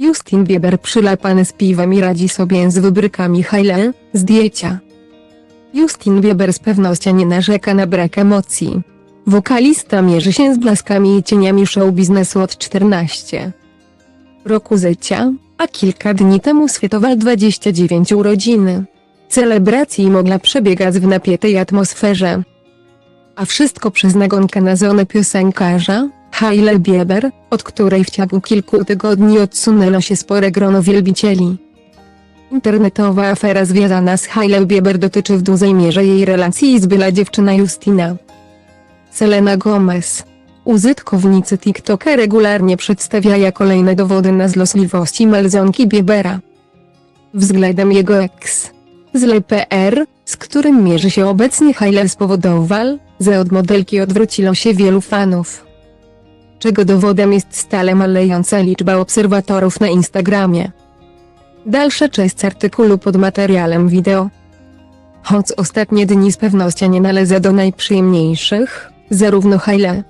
Justin Bieber przylepany z piwem i radzi sobie z wybrykami Haile, zdjęcia. Justin Bieber z pewnością nie narzeka na brak emocji. Wokalista mierzy się z blaskami i cieniami show biznesu od 14 roku życia, a kilka dni temu świętował 29 urodziny. Celebracji mogła przebiegać w napiętej atmosferze. A wszystko przez nagonkę na żonę piosenkarza, Hailey Bieber, od której w ciągu kilku tygodni odsunęło się spore grono wielbicieli. Internetowa afera związana z Hailey Bieber dotyczy w dużej mierze jej relacji z była dziewczyna Justina. Selena Gomez. Użytkownicy TikToka regularnie przedstawiają kolejne dowody na zlosliwości małżonki Biebera. Względem jego ex. Zle.pr, z którym mierzy się obecnie Hailey spowodował, że od modelki odwróciło się wielu fanów. Czego dowodem jest stale malejąca liczba obserwatorów na Instagramie. Dalsza część artykułu pod materiałem wideo. Choć ostatnie dni z pewnością nie należą do najprzyjemniejszych, zarówno Hailey,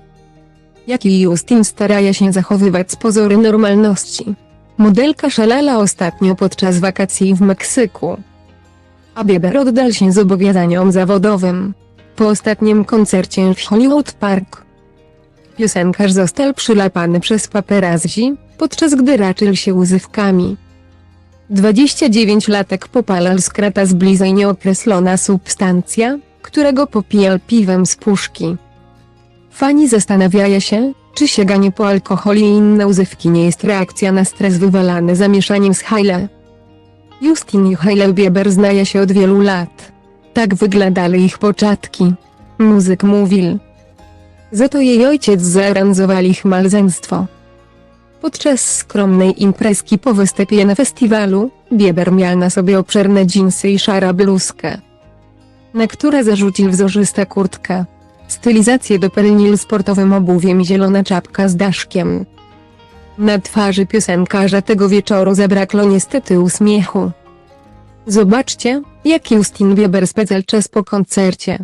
jak i Justin starają się zachowywać z pozory normalności. Modelka szalała ostatnio podczas wakacji w Meksyku. A Bieber oddał się zobowiązaniom zawodowym. Po ostatnim koncercie w Hollywood Park. Piosenkarz został przyłapany przez paparazzi, podczas gdy raczył się łzywkami. 29-latek popalał z krata z bliżej nieokreślona substancja, którego popijał piwem z puszki. Fani zastanawiają się, czy sięganie po alkohol i inne używki nie jest reakcja na stres wywalany zamieszaniem z Hailey. Justin i Hailey Bieber znają się od wielu lat. Tak wyglądały ich początki. Muzyk mówił. Za to jej ojciec zaaranżowali ich małżeństwo. Podczas skromnej imprezki po występie na festiwalu, Bieber miał na sobie obszerne dżinsy i szara bluzkę, na które zarzucił wzorzysta kurtka. Stylizację dopełnił sportowym obuwiem i zielona czapka z daszkiem. Na twarzy piosenkarza tego wieczoru zabrakło niestety uśmiechu. Zobaczcie, jak Justin Bieber spędzał czas po koncercie.